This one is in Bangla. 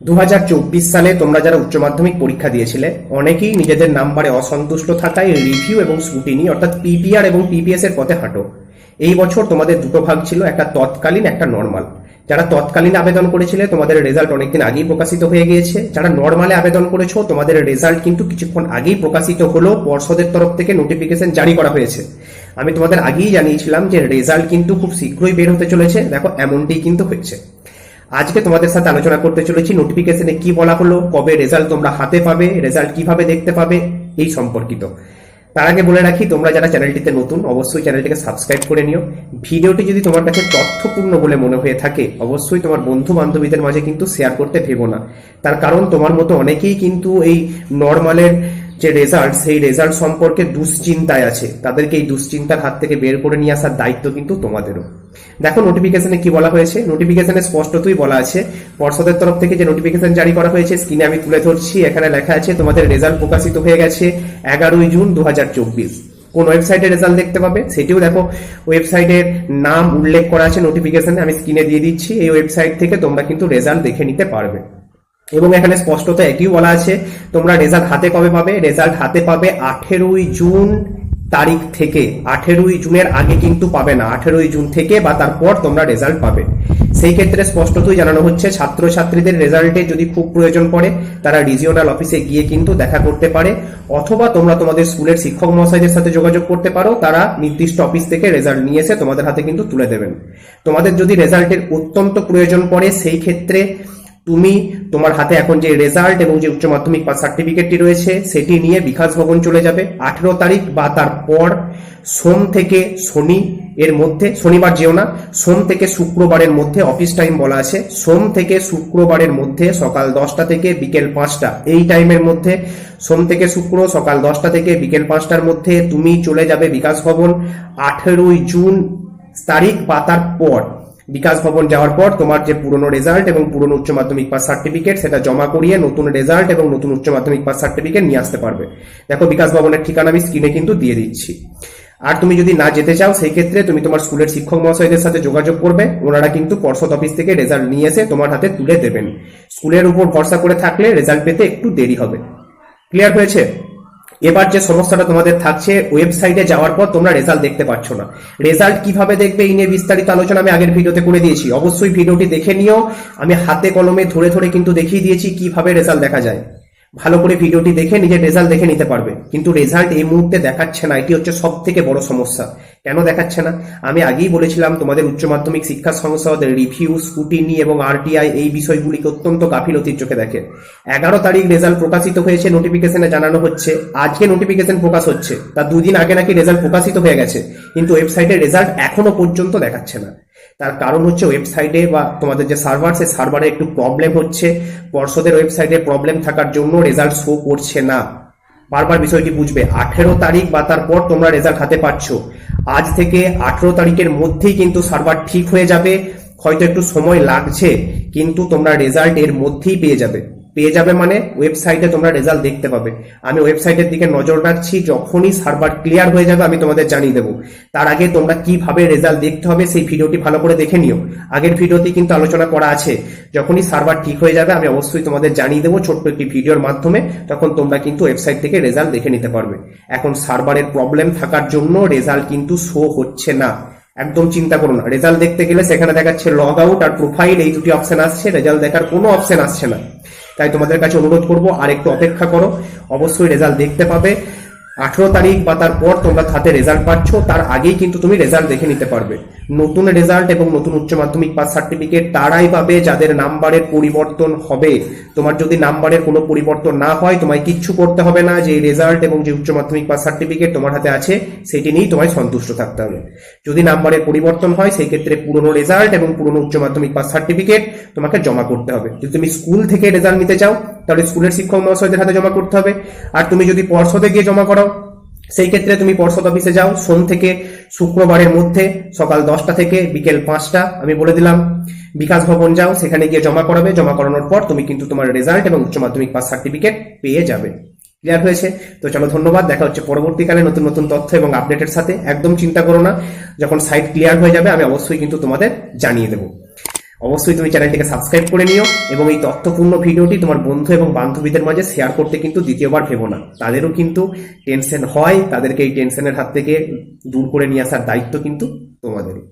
দু হাজার চব্বিশ সালে তোমরা যারা উচ্চ মাধ্যমিক পরীক্ষা দিয়েছিলে, অনেকেই নিজেদের নাম্বারে অসন্তুষ্ট থাকায় রিভিউ এবং স্কুটিনি অর্থাৎ পিপিআর এবং পিপিএস এর পথে হাঁটো। এই বছর তোমাদের দুটো ভাগ ছিল, একটা তৎকালীন, একটা নর্মাল। যারা তৎকালীন আবেদন করেছিলে, তোমাদের রেজাল্ট অনেকদিন আগেই প্রকাশিত হয়ে গিয়েছে। যারা নর্মালে আবেদন করেছ, তোমাদের রেজাল্ট কিন্তু কিছুক্ষণ আগেই প্রকাশিত হলো, পর্ষদের তরফ থেকে নোটিফিকেশন জারি করা হয়েছে। আমি তোমাদের আগেই জানিয়েছিলাম যে রেজাল্ট কিন্তু খুব শীঘ্রই বের হতে চলেছে। দেখো এমনটি কিন্তু হয়েছে। আজকে তোমাদের সাথে আলোচনা করতে চলেছি নোটিফিকেশনে কি বলা হলো, কবে রেজাল্ট তোমরা হাতে পাবে রেজাল্ট কীভাবে দেখতে পাবে, এই সম্পর্কিত। তার আগে বলে রাখি, তোমরা যারা চ্যানেলটিতে নতুন, অবশ্যই চ্যানেলটিকে সাবস্ক্রাইব করে নিও। ভিডিওটি যদি তোমার কাছে তথ্যপূর্ণ বলে মনে হয়ে থাকে, অবশ্যই তোমার বন্ধু বান্ধবীদের মাঝে কিন্তু শেয়ার করতে ভেবো না। তার কারণ, তোমার মতো অনেকেই কিন্তু এই নর্মালের যে রেজাল্ট সেই রেজাল্ট সম্পর্কে দুশ্চিন্তায় আছে। তাদেরকে এই দুশ্চিন্তার হাত থেকে বের করে নিয়ে আসার দায়িত্ব কিন্তু তোমাদেরও। দেখো নোটিফিকেশনে কি বলা হয়েছে? নোটিফিকেশনে স্পষ্টতই বলা আছে। পর্ষদের তরফ থেকে যে নোটিফিকেশন জারি করা হয়েছে স্ক্রিনে আমি তুলে ধরছি। এখানে লেখা আছে, তোমাদের রেজাল্ট প্রকাশিত হয়ে গেছে এগারোই জুন দু হাজার চব্বিশ। কোন ওয়েবসাইটে রেজাল্ট দেখতে পাবে? সেটিও দেখো ওয়েবসাইটের নাম উল্লেখ করা আছে নোটিফিকেশনে আমি স্ক্রিনে দিয়ে দিচ্ছি, এই ওয়েবসাইট থেকে তোমরা কিন্তু রেজাল্ট দেখে নিতে পারবে। এবং এখানে স্পষ্টত একই বলা আছে, তোমরা রেজাল্ট হাতে কবে পাবে? রেজাল্ট হাতে পাবে আঠেরোই জুন তারিখ থেকে। আঠেরোই জুনের আগে কিন্তু পাবে না। আঠেরোই জুন থেকে বা তারপর তোমরা রেজাল্ট পাবে। সেই ক্ষেত্রে স্পষ্টতই জানানো হচ্ছে, ছাত্রছাত্রীদের রেজাল্টে যদি খুব প্রয়োজন পড়ে, তারা রিজিওনাল অফিসে গিয়ে কিন্তু দেখা করতে পারে। অথবা তোমরা তোমাদের স্কুলের শিক্ষক মহাশয়দের সাথে যোগাযোগ করতে পারো, তারা নির্দিষ্ট অফিস থেকে রেজাল্ট নিয়ে এসে তোমাদের হাতে কিন্তু তুলে দেবেন। তোমাদের যদি রেজাল্টের অত্যন্ত প্রয়োজন পড়ে, সেই ক্ষেত্রে তুমি তোমার হাতে এখন যে রেজাল্ট এবং যে উচ্চ মাধ্যমিক পাস সার্টিফিকেটটি রয়েছে, সেটি নিয়ে বিকাশ ভবন চলে যাবে। আঠেরো তারিখ বা তারপর সোম থেকে শনি এর মধ্যে, শনিবার যেও না, সোম থেকে শুক্রবারের মধ্যে অফিস টাইম বলা আছে। সোম থেকে শুক্রবারের মধ্যে সকাল দশটা থেকে বিকেল পাঁচটা, এই টাইমের মধ্যে। সোম থেকে শুক্র সকাল দশটা থেকে বিকেল পাঁচটার মধ্যে তুমি চলে যাবে বিকাশ ভবন। আঠেরোই জুন তারিখ বা তার পর বিকাশ ভবন যাওয়ার পর তোমার যে পুরনো রেজাল্ট এবং পুরনো উচ্চ মাধ্যমিক পাস সার্টিফিকেট সেটা জমা করিয়ে নতুন রেজাল্ট এবং নতুন উচ্চ মাধ্যমিক পাস সার্টিফিকেট নিয়ে আসতে পারবে। দেখো, বিকাশ ভবনের ঠিকানা আমি স্ক্রিনে কিন্তু দিয়ে দিচ্ছি। আর তুমি যদি না যেতে চাও, সেই ক্ষেত্রে তুমি তোমার স্কুলের শিক্ষক মহাশয়দের সাথে যোগাযোগ করবে। ওনারা কিন্তু পর্ষদ অফিস থেকে রেজাল্ট নিয়ে এসে তোমার হাতে তুলে দেবেন। স্কুলের উপর ভরসা করে থাকলে রেজাল্ট পেতে একটু দেরি হবে। ক্লিয়ার হয়েছে? এবার যে সমস্যাটা তোমাদের থাকছে ওয়েবসাইটে যাওয়ার পর তোমরা রেজাল্ট দেখতে পাচ্ছ না। রেজাল্ট কীভাবে দেখবে এই নিয়ে বিস্তারিত আলোচনা আমি আগের ভিডিওতে করে দিয়েছি। অবশ্যই ভিডিওটি দেখে নিও। আমি হাতে কলমে ধরে ধরে কিন্তু দেখিয়ে দিয়েছি কীভাবে রেজাল্ট দেখা যায়। ভালো করে ভিডিওটি দেখে নিজের রেজাল্ট দেখে নিতে পারবে। কিন্তু রেজাল্ট এই মুহূর্তে দেখাচ্ছে না। এটি হচ্ছে সব থেকে বড় সমস্যা। কেন দেখাচ্ছে না? আমি আগেই বলেছিলাম, তোমাদের উচ্চ মাধ্যমিক শিক্ষা সংসদ রিভিউ স্কুটিনি এবং আরটিআই এই বিষয়গুলিকে অত্যন্ত গাফিলতির চোখে দেখে। এগারো তারিখ রেজাল্ট প্রকাশিত হয়েছে নোটিফিকেশনে জানানো হচ্ছে। আজকে নোটিফিকেশন প্রকাশ হচ্ছে। তার দুদিন আগে নাকি রেজাল্ট প্রকাশিত হয়ে গেছে, কিন্তু ওয়েবসাইটে রেজাল্ট এখনও পর্যন্ত দেখাচ্ছে না। তার কারণ হচ্ছে ওয়েবসাইটে বা তোমাদের যে সার্ভার সেই সার্ভারে একটু প্রবলেম হচ্ছে। পর্ষদের ওয়েবসাইটে প্রবলেম থাকার জন্য রেজাল্ট শো করছে না। বারবার বিষয়টি বুঝবে। আঠেরো তারিখ বা তারপর তোমরা রেজাল্ট হাতে পাচ্ছ। আজ থেকে আঠেরো তারিখের মধ্যেই কিন্তু সার্ভার ঠিক হয়ে যাবে। হয়তো একটু সময় লাগছে, কিন্তু তোমরা রেজাল্ট এর মধ্যেই পেয়ে যাবে। পেয়ে যাবে মানে ওয়েবসাইটে তোমরা রেজাল্ট দেখতে পাবে। আমি ওয়েবসাইটের দিকে নজর রাখছি, যখনই সার্ভার ক্লিয়ার হয়ে যাবে আমি তোমাদের জানিয়ে দেবো। তার আগে তোমরা কীভাবে রেজাল্ট দেখতে হবে সেই ভিডিওটি ভালো করে দেখে নিও। আগের ভিডিওতে কিন্তু আলোচনা করা আছে, যখনই সার্ভার ঠিক হয়ে যাবে আমি অবশ্যই তোমাদের জানিয়ে দেবো ছোট্ট একটি ভিডিওর মাধ্যমে, তখন তোমরা কিন্তু ওয়েবসাইট থেকে রেজাল্ট দেখে নিতে পারবে। এখন সার্ভারের প্রবলেম থাকার জন্য রেজাল্ট কিন্তু শো হচ্ছে না। একদম চিন্তা করো না রেজাল্ট দেখতে গেলে সেখানে দেখাচ্ছে লগ আউট আর প্রোফাইল এই দুটি অপশন আসছে রেজাল্ট দেখার কোনো অপশন আসছে না। তাই তোমাদের কাছে অনুরোধ করব আর একটু অপেক্ষা করো। অবশ্যই রেজাল্ট দেখতে পাবে। আঠেরো তারিখ বা তারপর তোমরা হাতে রেজাল্ট পাচ্ছ, তার আগেই কিন্তু তুমি রেজাল্ট দেখে নিতে পারবে। নতুন রেজাল্ট এবং নতুন উচ্চ মাধ্যমিক পাস সার্টিফিকেট তারাই পাবে যাদের নাম্বারের পরিবর্তন হবে। তোমার যদি নাম্বারের কোনো পরিবর্তন না হয়, তোমায় কিচ্ছু করতে হবে না। যে রেজাল্ট এবং যে উচ্চ মাধ্যমিক পাস সার্টিফিকেট তোমার হাতে আছে, সেটি নিয়েই তোমায় সন্তুষ্ট থাকতে হবে। যদি নাম্বারের পরিবর্তন হয়, সেই ক্ষেত্রে পুরনো রেজাল্ট এবং পুরনো উচ্চ মাধ্যমিক পাস সার্টিফিকেট তোমাকে জমা করতে হবে। যদি তুমি স্কুল থেকে রেজাল্ট নিতে চাও তাহলে স্কুলের শিক্ষক মহাশয়দের হাতে জমা করতে হবে। আর তুমি যদি পর্ষদে গিয়ে জমা করো সেই ক্ষেত্রে তুমি পর্ষদ অফিসে যাও। সোম থেকে শুক্রবারের মধ্যে সকাল দশটা থেকে বিকেল পাঁচটা, আমি বলে দিলাম, বিকাশ ভবন যাও, সেখানে গিয়ে জমা করাবে। জমা করানোর পর তুমি কিন্তু তোমার রেজাল্ট এবং উচ্চ মাধ্যমিক পাস সার্টিফিকেট পেয়ে যাবে। ক্লিয়ার হয়েছে? তো চলো ধন্যবাদ। দেখা হচ্ছে পরবর্তীকালে নতুন নতুন তথ্য এবং আপডেটের সাথে। একদম চিন্তা করো না। যখন সাইট ক্লিয়ার হয়ে যাবে, আমি অবশ্যই কিন্তু তোমাদের জানিয়ে দেবো। অবশ্যই তুমি চ্যানেলটিকে সাবস্ক্রাইব করে নিও এবং এই তথ্যপূর্ণ ভিডিওটি তোমার বন্ধু এবং বান্ধবীদের মাঝে শেয়ার করতে কিন্তু দ্বিতীয়বার ভেবো না। তাদেরও কিন্তু টেনশন হয়, তাদেরকে এই টেনশনের হাত থেকে দূর করে নিয়ে আসার দায়িত্ব কিন্তু তোমাদেরও